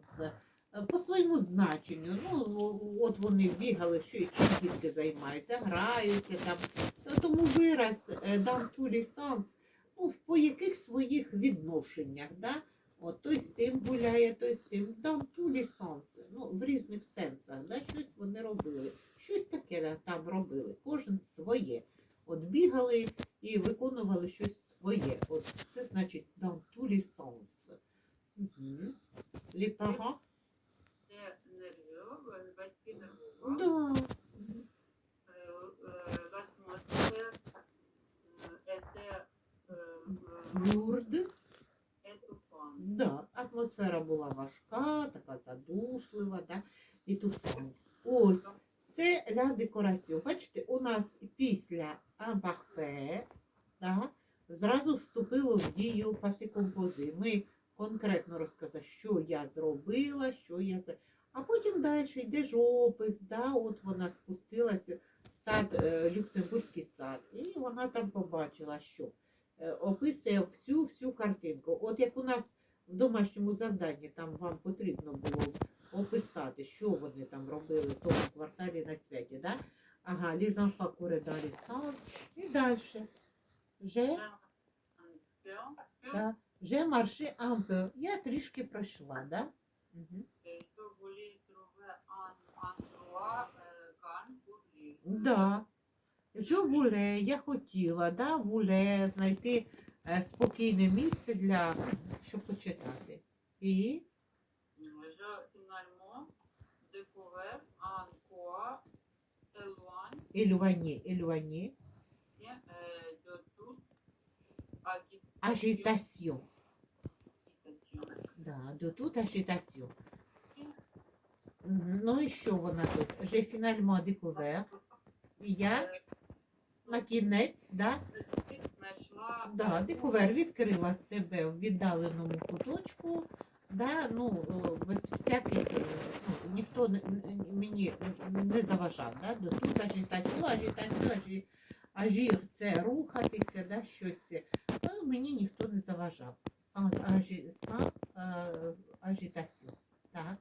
сенс. Е, По своєму значенню. Ну, от вони бігали, що чим дітки займаються, граються там. Тому вираз е, dans tous ну, по яких своїх відношеннях. Да? От, той з тим гуляє, той з тим. Tous les. Ну, в різних сенсах. Да? Щось вони робили. Щось таке да, там робили. Кожен своє. От бігали і виконували щось своє. От це значить les sens. Угу. Les parents? Це нервьове, батьки нервували. Да. L'atmosphère е, était е, е, Lourde. Да. Атмосфера була важка, така задушлива, да? і туфан. Ось. Це ля декорація. Бачите, у нас після imparfait, да, зразу вступило в дію паси компози. Ми конкретно розказали, що я зробила, що я за. А потім далі йде ж опис, да, от вона спустилася в сад, е, Люксембурзький сад, і вона там побачила, що е, описує всю всю картинку. От як у нас в домашньому завданні там вам потрібно було описати, що вони там робили в тому кварталі на святі, да? Ага, dans les sens. І далі. Же, да. Же марши peu. Я трішки пройшла, да? Угу. euh. Да. Je voulais, я хотіла, да, вуле, знайти е, спокійне місце для, щоб почитати. І J'ai finalement découvert Да, de toute agitation. Ну і що вона тут? J'ai finalement découvert. Я на кінець, да, да, découvert, відкрила себе в віддаленому куточку. Да, ну, без всяких, е, ну, ніхто мені не заважав. Да, до тут агітацію, агітацію, ажі, ажір це рухатися, да, щось. А мені ніхто не заважав. Sans, agi, sans е, agitation. Так.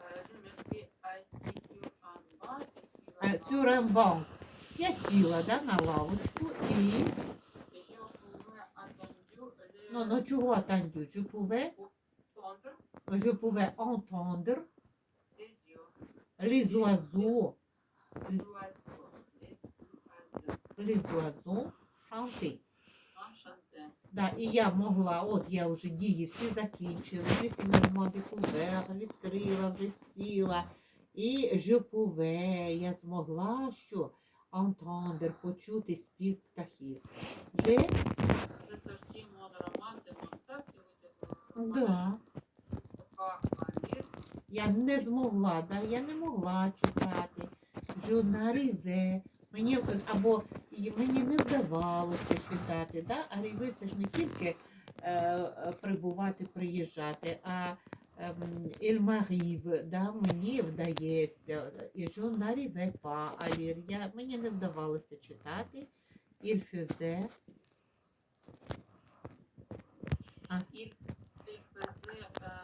Е, Je me suis assise sur un banc et sur Е, un Sur un banc. Я сіла да, на лавочку і. Et je pouvais entendre les Ну, ну чого attendu? Je pouvais, entendre je pouvais entendre les yeux, les oiseaux, les oiseaux, les oiseaux les oiseaux chanter. Да, і я могла, от я вже дії всі закінчила, вже découvert, відкрила, вже сіла. І pouvais, я змогла що? Entendre, почути спів птахів. Êtes да. Я не змогла, да, я не могла читати. Je n'arrivais. Мені або і мені не вдавалося читати. Да? Arriver – це ж не тільки е, е, прибувати, приїжджати, а ем, il да, мені вдається. І n'arrivais pas à. Я, мені не вдавалося читати. Il faisait. Il, il faisait euh,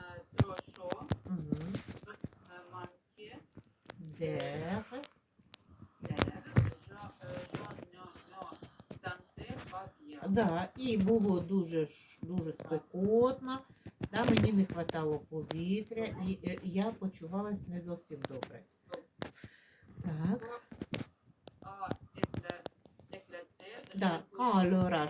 Да, і було дуже дуже спекотно, да, мені не вистачало повітря, і е, я почувалася не зовсім добре. Так, да, l'orage